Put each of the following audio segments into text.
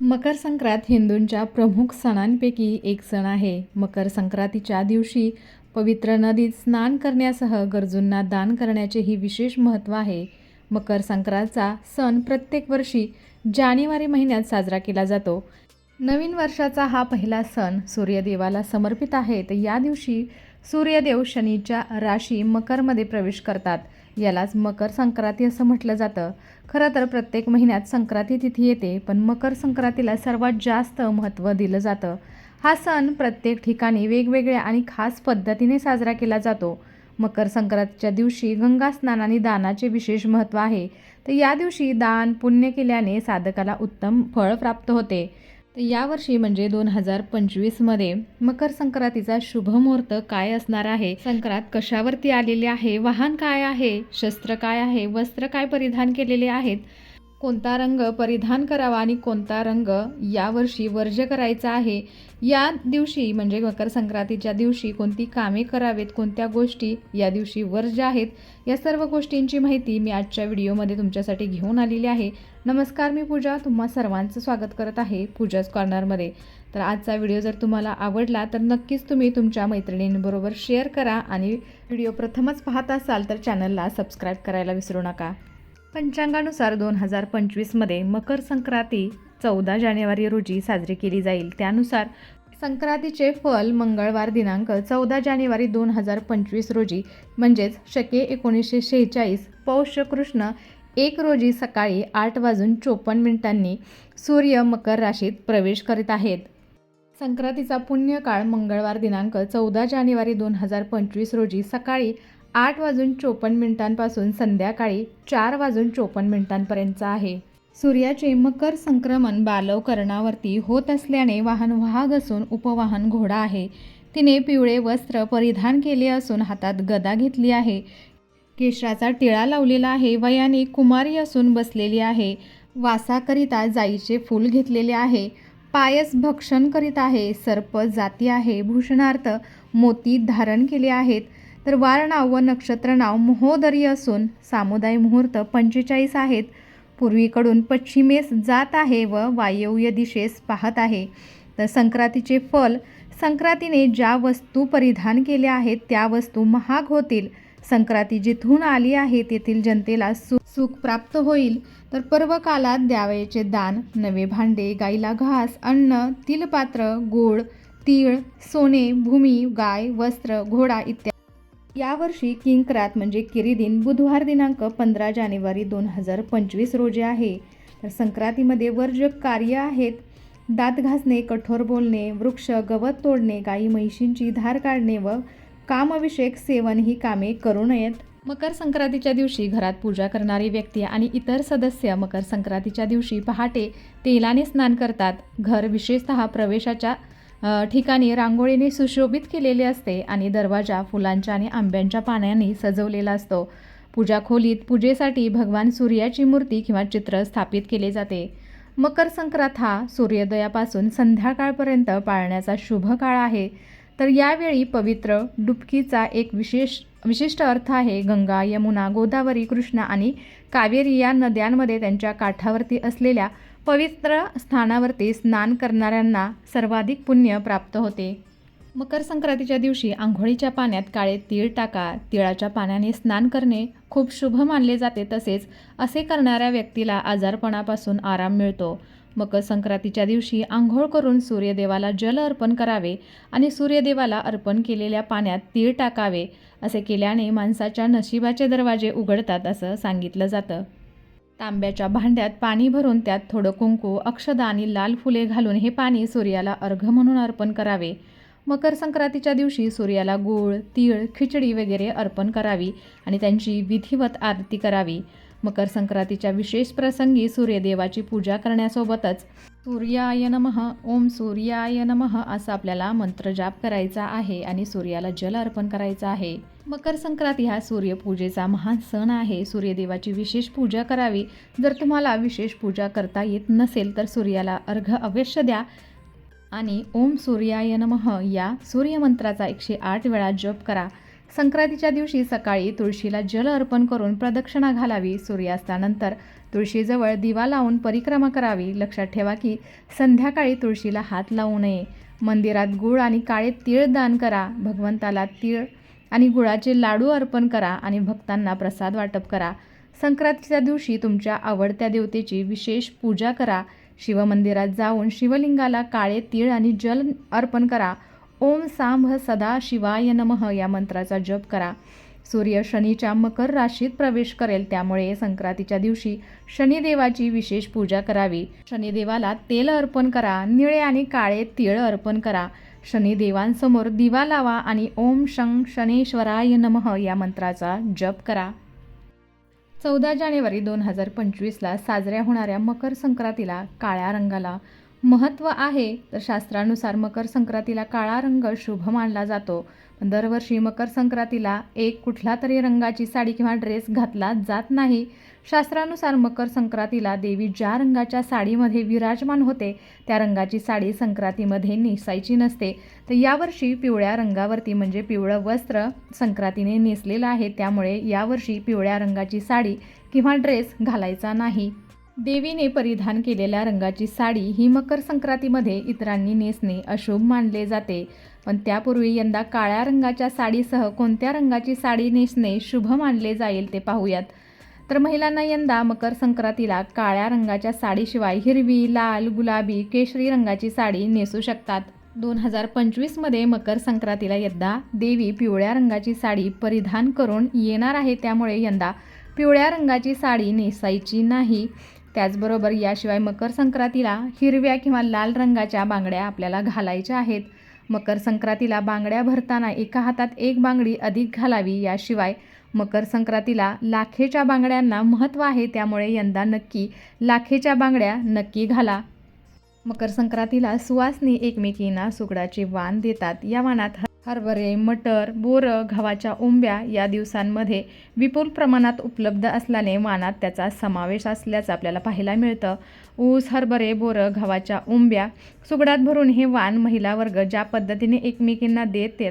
मकर संक्रांत हिंदूंच्या प्रमुख सणांपैकी एक सण आहे. मकर संक्रांतीच्या दिवशी पवित्र नदीत स्नान करण्यासह गरजूंना दान करण्याचेही विशेष महत्त्व आहे. मकर संक्रांतचा सण प्रत्येक वर्षी जानेवारी महिन्यात साजरा केला जातो. नवीन वर्षाचा हा पहिला सण सूर्यदेवाला समर्पित आहे. तर या दिवशी सूर्यदेव शनीच्या राशी मकरमध्ये प्रवेश करतात. यालाच मकर संक्रांती असं म्हटलं जातं. खरं तर प्रत्येक महिन्यात संक्रांती तिथी येते पण मकर संक्रांतीला सर्वात जास्त महत्त्व दिलं जातं. हा सण प्रत्येक ठिकाणी वेगवेगळ्या आणि खास पद्धतीने साजरा केला जातो. मकर संक्रांतीच्या दिवशी गंगा स्नान आणि दानाचे विशेष महत्त्व आहे. तर या दिवशी दान पुण्य केल्याने साधकाला उत्तम फळ प्राप्त होते. तर यावर्षी म्हणजे दोन हजार पंचवीसमध्ये मकर संक्रांतीचा शुभ मुहूर्त काय असणार आहे? संक्रांत कशावरती आलेली आहे? वाहन काय आहे? शस्त्र काय आहे? वस्त्र काय परिधान केलेले आहेत? कोणता रंग परिधान करावा आणि कोणता रंग यावर्षी वर्ज्य करायचा आहे? या दिवशी म्हणजे मकर संक्रांतीच्या दिवशी कोणती कामे करावेत कोणत्या गोष्टी या दिवशी वर्ज्य आहेत? या सर्व गोष्टींची माहिती मी आजच्या व्हिडिओमध्ये तुमच्यासाठी घेऊन आलेली आहे. नमस्कार मी पूजा. तुम्हा सर्वांचं स्वागत करत आहे पूजाच कॉर्नरमध्ये. तर आजचा व्हिडिओ जर तुम्हाला आवडला तर नक्कीच तुम्ही तुमच्या मैत्रिणींबरोबर शेअर करा आणि व्हिडिओ प्रथमच पाहत असाल तर चॅनलला सबस्क्राईब करायला विसरू नका. पंचांगानुसार दोन हजार पंचवीसमध्ये मकर संक्रांती चौदा जानेवारी रोजी साजरी केली जाईल. त्यानुसार संक्रांतीचे फल मंगळवार दिनांक चौदा जानेवारी दोन हजार पंचवीस रोजी म्हणजेच शके एकोणीसशे शेहेचाळीस पौष कृष्ण एक रोजी सकाळी आठ वाजून चोपन्न मिनिटांनी सूर्य मकर राशीत प्रवेश करीत आहेत. संक्रांतीचा पुण्यकाळ मंगळवार दिनांक चौदा जानेवारी दोन हजार पंचवीस रोजी सकाळी आठ वाजून चोपन्न मिनिटांपासून संध्याकाळी चार वाजून चोपन्न मिनिटांपर्यंतचा आहे. सूर्याचे मकर संक्रमण बालवकरणावरती होत असल्याने वाहन वाहग असून उपवाहन घोडा आहे. तिने पिवळे वस्त्र परिधान केले असून हातात गदा घेतली आहे. केशराचा टिळा लावलेला आहे. वयाने कुमारी असून बसलेली आहे. वासाकरिता जाईचे फूल घेतलेले आहे. पायस भक्षण करीत आहे. सर्प जाती आहे. भूषणार्थ मोती धारण केले आहेत. तर वार नाव व नक्षत्र नाव महोदरी असून सामुदाय मुहूर्त पंचेचाळीस आहेत. पूर्वीकडून पश्चिमेस जात आहे व वायव्य दिशेस पाहत आहे. तर संक्रांतीचे फल संक्रांतीने ज्या वस्तू परिधान केल्या आहेत त्या वस्तू महाग होतील. संक्रांती जिथून आली आहे तेथील जनतेला सु सुख प्राप्त होईल. तर पर्व कालात द्यावयाचे दान नवे भांडे गाईला घास अन्न तिलपात्र गोड तीळ सोने भूमी गाय वस्त्र घोडा इत्यादी यावर्षी किंक्रात म्हणजे किरीदिन बुधवार दिनांक पंधरा जानेवारी दोन हजार पंचवीस रोजी आहे. तर संक्रांतीमध्ये वर्ज्य कार्य आहेत. दात घासणे कठोर बोलणे वृक्ष गवत तोडणे गाई म्हैशींची धार काढणे व कामविषयक सेवन ही कामे करू नयेत. मकर संक्रांतीच्या दिवशी घरात पूजा करणारी व्यक्ती आणि इतर सदस्य मकर संक्रांतीच्या दिवशी पहाटे तेलाने स्नान करतात. घर विशेषतः प्रवेशाच्या ठिकाणी रांगोळीने सुशोभित केलेले असते आणि दरवाजा फुलांच्या आणि आंब्यांच्या पाण्याने सजवलेला असतो. पूजा खोलीत पूजेसाठी भगवान सूर्याची मूर्ती किंवा चित्र स्थापित केले जाते. मकर संक्रांत हा सूर्योदयापासून संध्याकाळपर्यंत पाळण्याचा शुभ काळ आहे. तर यावेळी पवित्र डुबकीचा एक विशेष विशिष्ट अर्थ आहे गंगा यमुना गोदावरी कृष्णा आणि कावेरी या नद्यांमध्ये त्यांच्या काठावरती असलेल्या पवित्र स्थानावरती स्नान करणाऱ्यांना सर्वाधिक पुण्य प्राप्त होते. मकर संक्रांतीच्या दिवशी आंघोळीच्या पाण्यात काळे तीळ टाका. तिळाच्या पाण्याने स्नान करणे खूप शुभ मानले जाते तसेच असे करणाऱ्या व्यक्तीला आजारपणापासून आराम मिळतो. मकर संक्रांतीच्या दिवशी आंघोळ करून सूर्यदेवाला जल अर्पण करावे आणि सूर्यदेवाला अर्पण केलेल्या पाण्यात तीळ टाकावे असे केल्याने माणसाच्या नशिबाचे दरवाजे उघडतात असं सांगितलं जातं. तांब्याच्या भांड्यात पाणी भरून त्यात थोडं कुंकू अक्षदा आणि लाल फुले घालून हे पाणी सूर्याला अर्घ म्हणून अर्पण करावे. मकर संक्रांतीच्या दिवशी सूर्याला गूळ तीळ खिचडी वगैरे अर्पण करावी आणि त्यांची विधिवत आरती करावी. मकर संक्रांतीच्या विशेष प्रसंगी सूर्यदेवाची पूजा करण्यासोबतच सूर्याय नमः ओम सूर्याय नमः असा आपल्याला मंत्रजाप करायचा आहे आणि सूर्याला जल अर्पण करायचं आहे. मकर संक्रांती हा सूर्यपूजेचा महान सण आहे. सूर्यदेवाची विशेष पूजा करावी. जर तुम्हाला विशेष पूजा करता येत नसेल तर सूर्याला अर्घ अवश्य द्या. आणि ओम सूर्याय नमः या सूर्यमंत्राचा एकशे आठ वेळा जप करा. संक्रांतीच्या दिवशी सकाळी तुळशीला जल अर्पण करून प्रदक्षिणा घालावी. सूर्यास्तानंतर तुळशीजवळ दिवा लावून परिक्रमा करावी. लक्षात ठेवा की संध्याकाळी तुळशीला हात लावू नये. मंदिरात गुळ आणि काळे तीळ दान करा. भगवंताला तीळ आणि गुळाचे लाडू अर्पण करा आणि भक्तांना प्रसाद वाटप करा. संक्रांतीच्या दिवशी तुमच्या आवडत्या देवतेची विशेष पूजा करा. शिवमंदिरात जाऊन शिवलिंगाला काळे तीळ आणि जल अर्पण करा. ओम सांभ सदा शिवाय नमः या मंत्राचा जप करा. सूर्य शनीच्या मकर राशीत प्रवेश करेल त्यामुळे संक्रांतीच्या दिवशी शनिदेवाची विशेष पूजा करावी. शनिदेवाला तेल अर्पण करा निळे आणि काळे तीळ अर्पण करा. शनिदेवांसमोर दिवा लावा आणि ओम शं शनेश्वराय नमः या मंत्राचा जप करा. चौदा जानेवारी दोन हजार पंचवीसला साजऱ्या होणाऱ्या मकर संक्रांतीला काळ्या रंगाला महत्त्व आहे तर शास्त्रानुसार मकर संक्रांतीला काळा रंग शुभ मानला जातो. पण दरवर्षी मकर संक्रांतीला एक कुठला तरी रंगाची साडी किंवा ड्रेस घातला जात नाही. शास्त्रानुसार मकर संक्रांतीला देवी ज्या रंगाच्या साडीमध्ये विराजमान होते त्या रंगाची साडी संक्रांतीमध्ये नेसायची नसते. तर यावर्षी पिवळ्या रंगावरती म्हणजे पिवळं वस्त्र संक्रांतीने नेसलेलं आहे. त्यामुळे यावर्षी पिवळ्या रंगाची साडी किंवा ड्रेस घालायचा नाही. देवीने परिधान केलेल्या रंगाची साडी ही मकर संक्रांतीमध्ये इतरांनी नेसणे अशुभ मानले जाते. पण त्यापूर्वी यंदा काळ्या रंगाच्या साडीसह कोणत्या रंगाची साडी नेसणे शुभ मानले जाईल ते पाहूयात. तर महिलांना यंदा मकर संक्रांतीला काळ्या रंगाच्या साडीशिवाय हिरवी लाल गुलाबी केशरी रंगाची साडी नेसू शकतात. दोन हजार पंचवीसमध्ये मकर संक्रांतीला यंदा देवी पिवळ्या रंगाची साडी परिधान करून येणार आहे. त्यामुळे यंदा पिवळ्या रंगाची साडी नेसायची नाही. त्याचबरोबर याशिवाय मकर संक्रांतीला हिरव्या किंवा लाल रंगाच्या बांगड्या आपल्याला घालायच्या आहेत. मकर संक्रांतीला बांगड्या भरताना एका हातात एक बांगडी अधिक घालावी याशिवाय मकर संक्रांतीला लाखेच्या बांगड्यांना महत्त्व आहे त्यामुळे यंदा नक्की लाखेच्या बांगड्या नक्की घाला. मकर संक्रांतीला सुवासनी एकमेकींना सुगडाचे वाण देतात. या वाणात ह- हरभरे मटर बोरं गव्हाच्या ओंब्या या दिवसांमध्ये विपुल प्रमाणात उपलब्ध असल्याने वाणात त्याचा समावेश असल्याचं आपल्याला पाहायला मिळतं. ऊस हरभरे बोरं गव्हाच्या ओंब्या सुगडात भरून हे वाण महिला वर्ग ज्या पद्धतीने एकमेकींना देते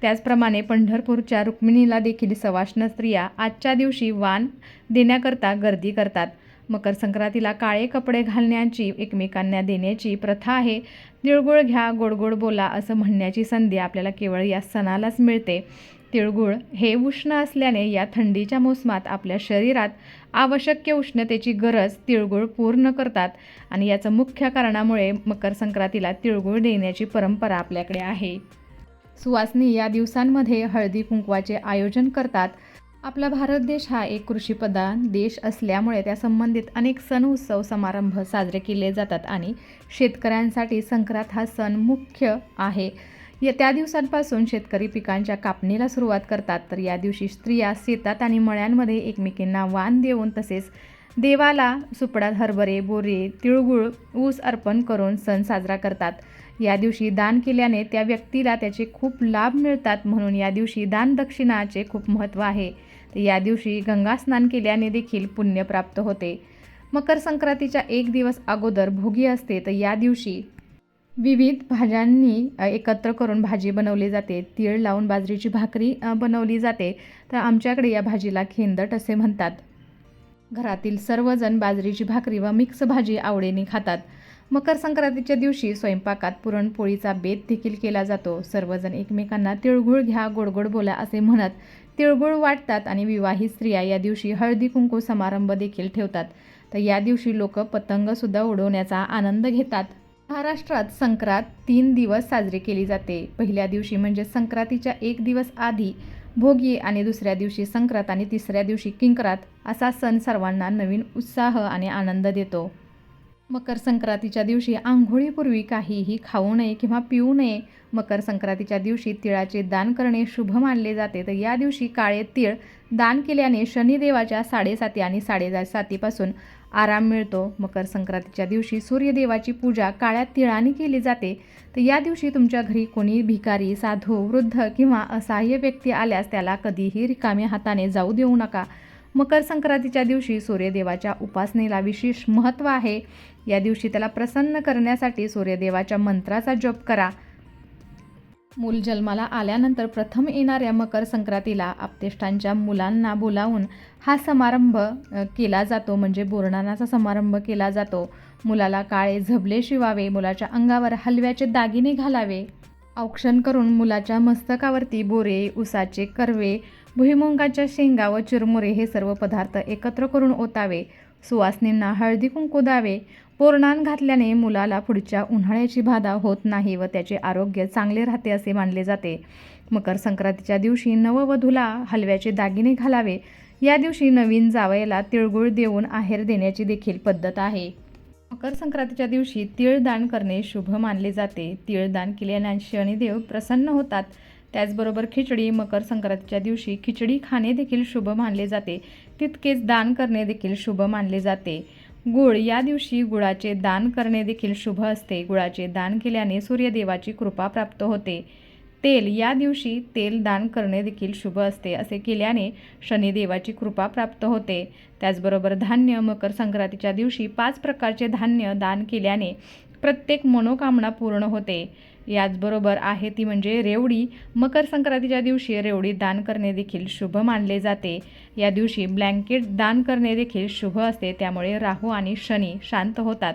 त्याचप्रमाणे पंढरपूरच्या रुक्मिणीला देखील सवाष्ण स्त्रिया आजच्या दिवशी वाण देण्याकरता गर्दी करतात. मकर संक्रांतीला काळे कपडे घालण्याची एकमेकांना देण्याची प्रथा आहे. तिळगुळ घ्या गोडगोड बोला असं म्हणण्याची संधी आपल्याला केवळ या सणालाच मिळते. तिळगुळ हे उष्ण असल्याने या थंडीच्या मोसमात आपल्या शरीरात आवश्यक उष्णतेची गरज तिळगुळ पूर्ण करतात आणि याचं मुख्य कारणामुळे मकर संक्रांतीला तिळगुळ देण्याची परंपरा आपल्याकडे आहे. सुवासनी या दिवसांमध्ये हळदी कुंकवाचे आयोजन करतात. आपला भारत देश हा एक कृषीप्रधान देश असल्यामुळे त्या संबंधित अनेक सण उत्सव समारंभ साजरे केले जातात आणि शेतकऱ्यांसाठी संक्रांत हा सण मुख्य आहे. या त्या दिवसांपासून शेतकरी पिकांच्या कापणीला सुरुवात करतात. तर या दिवशी स्त्रिया शेतात आणि मळ्यांमध्ये एकमेकींना वाण देऊन तसेच देवाला सुपडात हरभरे बोरे तिळगुळ ऊस अर्पण करून सण साजरा करतात. या दिवशी दान केल्याने त्या व्यक्तीला त्याचे खूप लाभ मिळतात म्हणून या दिवशी दान दक्षिणाचे खूप महत्त्व आहे. या दिवशी गंगा स्नान केल्याने देखील पुण्य प्राप्त होते. मकर संक्रांतीच्या एक दिवस अगोदर भोगी असते तर या दिवशी विविध भाज्यांनी एकत्र करून भाजी बनवली जाते. तीळ लावून बाजरीची भाकरी बनवली जाते. तर आमच्याकडे या भाजीला खेंदट असे म्हणतात. घरातील सर्वजण बाजरीची भाकरी व मिक्स भाजी आवडीने खातात. मकर संक्रांतीच्या दिवशी स्वयंपाकात पुरणपोळीचा बेत देखील केला जातो. सर्वजण एकमेकांना तिळगुळ घ्या गोडगोड बोला असे म्हणत तिळगुळ वाटतात आणि विवाहित स्त्रिया या दिवशी हळदी कुंकू समारंभ देखील ठेवतात. तर या दिवशी लोक पतंगसुद्धा उडवण्याचा आनंद घेतात. महाराष्ट्रात संक्रांत तीन दिवस साजरी केली जाते. पहिल्या दिवशी म्हणजे संक्रांतीच्या एक दिवस आधी भोगी आणि दुसऱ्या दिवशी संक्रांत आणि तिसऱ्या दिवशी किंकरात असा सण सर्वांना नवीन उत्साह आणि आनंद देतो. मकर संक्रांतीच्या दिवशी आंघोळीपूर्वी काहीही खाऊ नये किंवा पिऊ नये मकर संक्रांतीच्या दिवशी तिळाचे दान करणे शुभ मानले जाते. तर या दिवशी काळे तीळ दान केल्याने शनिदेवाच्या साडेसाती आणि साडेसातीपासून आराम मिळतो. मकर संक्रांतीच्या दिवशी सूर्यदेवाची पूजा काळ्या तिळाने केली जाते. तर या दिवशी तुमच्या घरी कोणी भिकारी साधू वृद्ध किंवा असहाय्य व्यक्ती आल्यास त्याला कधीही रिकाम्या हाताने जाऊ देऊ नका. मकर संक्रांतीच्या दिवशी सूर्यदेवाच्या उपासनेला विशेष महत्त्व आहे. या दिवशी त्याला प्रसन्न करण्यासाठी सूर्यदेवाच्या मंत्राचा जप करा. मूल जन्माला आल्यानंतर प्रथम येणाऱ्या मकर संक्रांतीला आपतेष्टांच्या मुलांना बोलावून हा समारंभ केला जातो. म्हणजे बोरणानाचा समारंभ केला जातो. मुलाला काळे झबले शिवावे मुलाच्या अंगावर हलव्याचे दागिने घालावे औक्षण करून मुलाच्या मस्तकावरती बोरे उसाचे कर्वे भुईमुंगाच्या शेंगा व चिरमुरे हे सर्व पदार्थ एकत्र करून ओतावे. सुवासनींना हळदी कुंकू द्यावे. पोरणान घातल्याने मुलाला पुढच्या उन्हाळ्याची बाधा होत नाही व त्याचे आरोग्य चांगले राहते असे मानले जाते. मकर संक्रांतीच्या दिवशी नववधूला हलव्याचे दागिने घालावे. या दिवशी नवीन जावयाला तिळगुळ देऊन आहेर देण्याची देखील पद्धत आहे. मकर संक्रांतीच्या दिवशी तीळ दान करणे शुभ मानले जाते. तिळदान केल्याने शनिदेव प्रसन्न होतात. त्याचबरोबर खिचडी मकर संक्रांतीच्या दिवशी खिचडी खाणे देखील शुभ मानले जाते. तितकेच दान करणे देखील शुभ मानले जाते. गुळ. या दिवशी गुळाचे दान करणे देखील शुभ असते. गुळाचे दान केल्याने सूर्यदेवाची कृपा प्राप्त होते. तेल. या दिवशी तेल दान करणे देखील शुभ असते असे केल्याने शनिदेवाची कृपा प्राप्त होते. त्याचबरोबर धान्य. मकर संक्रांतीच्या दिवशी पाच प्रकारचे धान्य दान केल्याने प्रत्येक मनोकामना पूर्ण होते. याचबरोबर आहे ती म्हणजे रेवडी. मकर संक्रांतीच्या दिवशी रेवडी दान करणे देखील शुभ मानले जाते. या दिवशी ब्लँकेट दान करणे देखील शुभ असते. त्यामुळे राहू आणि शनी शांत होतात.